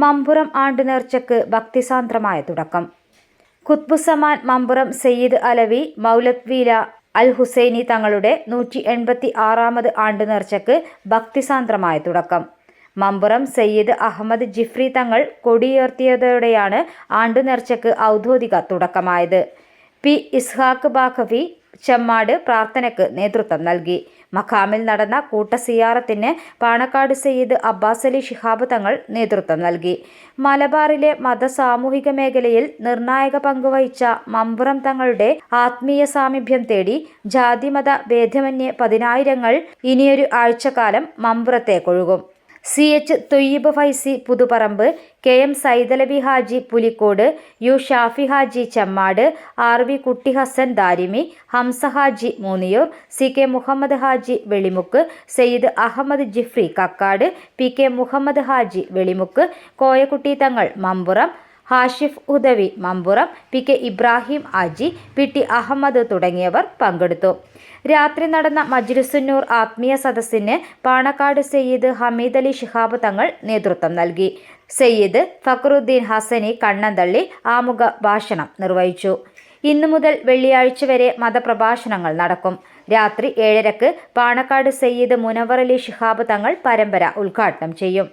മമ്പുറം ആണ്ട് നേർച്ചക്ക് ഭക്തിസാന്ദ്രമായ തുടക്കം. ഖുത്ബുസമാൻ മമ്പുറം സയ്യിദ് അലവി മൗലത് വീല അൽ ഹുസൈനി തങ്ങളുടെ നൂറ്റി എൺപത്തി ആറാമത് ആണ്ട് നേർച്ചക്ക് ഭക്തിസാന്ദ്രമായ തുടക്കം. മമ്പുറം സയ്യിദ് അഹമ്മദ് ജിഫ്രി തങ്ങൾ കൊടിയുയർത്തിയതോടെയാണ് ആണ്ട് നേർച്ചക്ക് ഔദ്യോഗിക തുടക്കമായത്. പി ഇസ്ഹാഖ് ബാഖവി ചെമ്മാട് പ്രാർത്ഥനയ്ക്ക് നേതൃത്വം നൽകി. മഖാമിൽ നടന്ന കൂട്ടസിയാറത്തിന് പാണക്കാട് സയ്യിദ് അബ്ബാസ് അലി ഷിഹാബ് തങ്ങൾ നേതൃത്വം നൽകി. മലബാറിലെ മത സാമൂഹിക മേഖലയിൽ നിർണായക പങ്കുവഹിച്ച മമ്പുറം തങ്ങളുടെ ആത്മീയ സാമീപ്യം തേടി ജാതിമത ഭേദമന്യേ പതിനായിരങ്ങൾ ഇനിയൊരു ആഴ്ചക്കാലം മമ്പുറത്തേക്കൊഴുകും. C H Thoyyib Faizy Puthuparamba K M Saithalabi Haji Pulikkode U Shafi Haji Chemmad R V Kutty Hasan Darimi Hamza Haji Moonniyur C K Muhammed Haji Velimukku Sayyid Ahmed Jifri Kakkad P K Muhammed Haji Velimukku Koyakutty Thangal Mamburam Hashif Udavi Mampuram P K Ibrahim Haji P T Ahmed തുടങ്ങിയവർ പങ്കെടുത്തു. രാത്രി നടന്ന മജ്ലിസുന്നൂർ ആത്മീയ സദസ്സിന് പാണക്കാട് സയ്യിദ് ഹമീദ് അലി ഷിഹാബ് തങ്ങൾ നേതൃത്വം നൽകി. സയ്യിദ് ഫക്രുദ്ദീൻ ഹസനി കണ്ണന്തള്ളി ആമുഖ ഭാഷണം നിർവഹിച്ചു. ഇന്നു മുതൽ വെള്ളിയാഴ്ച വരെ മതപ്രഭാഷണങ്ങൾ നടക്കും. രാത്രി ഏഴരക്ക് പാണക്കാട് സയ്യിദ് മുനവർ അലി ശിഹാബ് തങ്ങൾ പരമ്പര ഉദ്ഘാടനം ചെയ്യും.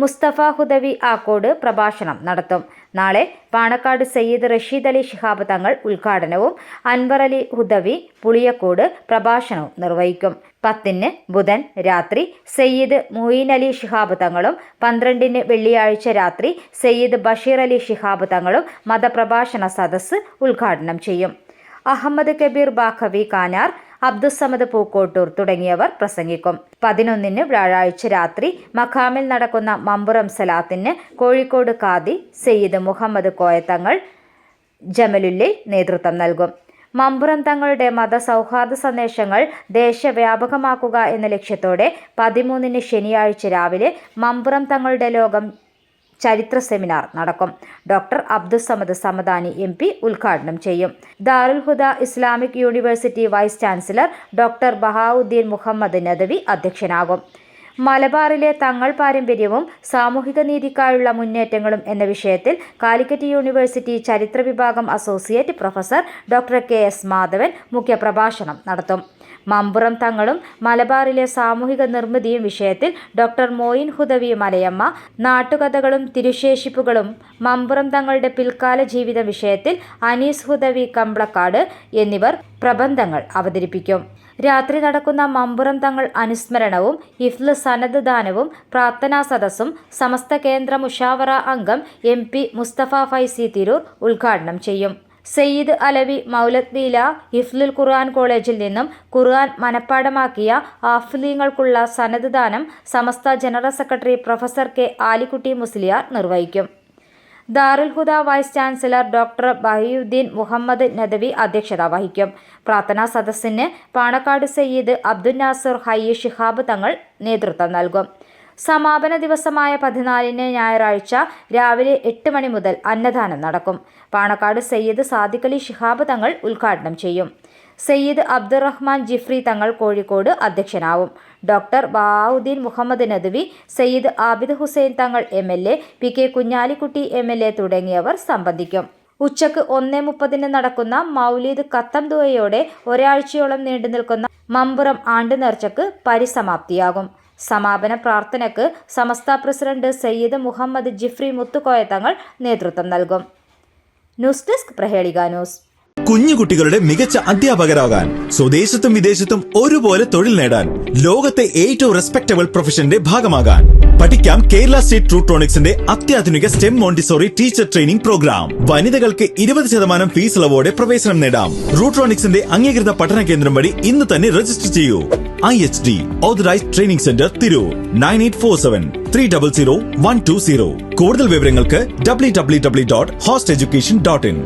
മുസ്തഫ ഹുദവി ആക്കോട് പ്രഭാഷണം നടത്തും. നാളെ പാണക്കാട് സയ്യിദ് റഷീദ് അലി ഷിഹാബ് തങ്ങൾ ഉദ്ഘാടനവും അൻവർ അലി ഹുദവി പുളിയക്കോട് പ്രഭാഷണവും നിർവഹിക്കും. പത്തിന് ബുധൻ രാത്രി സയ്യിദ് മൊയ്ൻ അലി ഷിഹാബ് തങ്ങളും പന്ത്രണ്ടിന് വെള്ളിയാഴ്ച രാത്രി സയ്യിദ് ബഷീർ അലി ഷിഹാബ് തങ്ങളും മതപ്രഭാഷണ സദസ്സ് ഉദ്ഘാടനം ചെയ്യും. അഹമ്മദ് കബീർ ബാഖവി കാനാർ അബ്ദുസമദ് പൂക്കോട്ടൂർ തുടങ്ങിയവർ പ്രസംഗിക്കും. പതിനൊന്നിന് വ്യാഴാഴ്ച രാത്രി മഖാമിൽ നടക്കുന്ന മമ്പുറം സലാത്തിന് കോഴിക്കോട് കാദി സയ്യിദ് മുഹമ്മദ് കോയത്തങ്ങൾ ജമലുല്ലി നേതൃത്വം നൽകും. മമ്പുറം തങ്ങളുടെ മതസൗഹാർദ്ദ സന്ദേശങ്ങൾ ദേശവ്യാപകമാക്കുക എന്ന ലക്ഷ്യത്തോടെ പതിമൂന്നിന് ശനിയാഴ്ച രാവിലെ മമ്പുറം തങ്ങളുടെ ലോകം ചരിത്ര സെമിനാർ നടക്കും. Doctor Abdussamad Samadani M P ഉദ്ഘാടനം ചെയ്യും. Darul Huda Islamic university vice chancellor doctor Bahauddeen Muhammed Nadvi അധ്യക്ഷനാകും. മലബാറിലെ തങ്ങൾ പാരമ്പര്യവും സാമൂഹിക നീതിക്കായുള്ള മുന്നേറ്റങ്ങളും എന്ന വിഷയത്തിൽ കാലിക്കറ്റ് യൂണിവേഴ്സിറ്റി ചരിത്ര വിഭാഗം associate professor doctor K S Madhavan മുഖ്യപ്രഭാഷണം നടത്തും. മമ്പുറം തങ്ങളും മലബാറിലെ സാമൂഹിക നിർമ്മിതിയും വിഷയത്തിൽ ഡോക്ടർ മോയിൻ ഹുദവി മലയമ്മ നാട്ടുകഥകളും തിരുശേഷിപ്പുകളും മമ്പുറം തങ്ങളുടെ പിൽക്കാല ജീവിത വിഷയത്തിൽ അനീസ് ഹുദവി കമ്പ്ളക്കാട് എന്നിവർ പ്രബന്ധങ്ങൾ അവതരിപ്പിക്കും. രാത്രി നടക്കുന്ന മമ്പുറം തങ്ങൾ അനുസ്മരണവും ഇഫ്ല് സനദ് ദാനവും പ്രാർത്ഥനാ സദസ്സും സമസ്ത കേന്ദ്ര മുഷാവറ അംഗം എം പി മുസ്തഫ ഫൈസി തിരൂർ ഉദ്ഘാടനം ചെയ്യും. സയ്യിദ് അലവി മൗലദ്ദീല ബീല ഹിഫ്ലുൽ ഖുർആൻ കോളേജിൽ നിന്നും ഖുർആൻ മനഃപ്പാടമാക്കിയ ആഫ്ലീങ്ങൾക്കുള്ള സനദ് ദാനം Samastha general secretary professor K Alikutty Musliyar നിർവഹിക്കും. Darul Huda vice chancellor doctor Bahauddeen Muhammed Nadvi അധ്യക്ഷത വഹിക്കും. പ്രാർത്ഥനാ സദസ്സിന് പാണക്കാട് സയ്യിദ് അബ്ദുൽ നാസർ ഹയ്യ ഷിഹാബ് തങ്ങൾ നേതൃത്വം നൽകും. സമാപന ദിവസമായ പതിനാലിന് ഞായറാഴ്ച രാവിലെ എട്ട് മണി മുതൽ അന്നദാനം നടക്കും. പാണക്കാട് സയ്യിദ് സാദിഖലി ഷിഹാബ് തങ്ങൾ ഉദ്ഘാടനം ചെയ്യും. Sayyid Abdurahman Jifri Thangal Kozhikode അധ്യക്ഷനാവും. Doctor Bahauddeen Muhammed Nadvi Sayyid Abid Hussain Thangal M L A P K Kunhalikutty M L A തുടങ്ങിയവർ സംബന്ധിക്കും. ഉച്ചയ്ക്ക് ഒന്നേ മുപ്പതിന് നടക്കുന്ന മൗലീദ് കത്തം ദുവയോടെ ഒരാഴ്ചയോളം നീണ്ടു നിൽക്കുന്ന മമ്പുറം ആണ്ട് നേർച്ചക്ക് പരിസമാപ്തിയാകും. സമാപന പ്രാർത്ഥനയ്ക്ക് സമസ്ത പ്രസിഡന്റ് സയ്യിദ് മുഹമ്മദ് ജിഫ്രി മുത്തുക്കോയ തങ്ങൾ നേതൃത്വം നൽകും. News desk Prahelika news. കുഞ്ഞു കുട്ടികളുടെ മികച്ച അധ്യാപകരാകാൻ സ്വദേശത്തും വിദേശത്തും ഒരുപോലെ തൊഴിൽ നേടാൻ ലോകത്തെ ഏറ്റവും റെസ്പെക്ടബിൾ പ്രൊഫഷന്റെ ഭാഗമാകാൻ. പഠിക്കാം കേരള സ്റ്റേറ്റ് ട്രൂട്രോണിക്സിന്റെ അത്യാധുനിക STEM Montessori teacher training programme വനിതകൾക്ക് ഇരുപത് ശതമാനം ഫീസ് ഇളവോടെ പ്രവേശനം നേടാം. റൂട്രോണിക്സിന്റെ അംഗീകൃത പഠന കേന്ദ്രം വഴി ഇന്ന് തന്നെ രജിസ്റ്റർ ചെയ്യൂ. I H D authorised training centre Tirur nine eight four seven three double zero one two zero കൂടുതൽ വിവരങ്ങൾക്ക് W W W dot host education dot in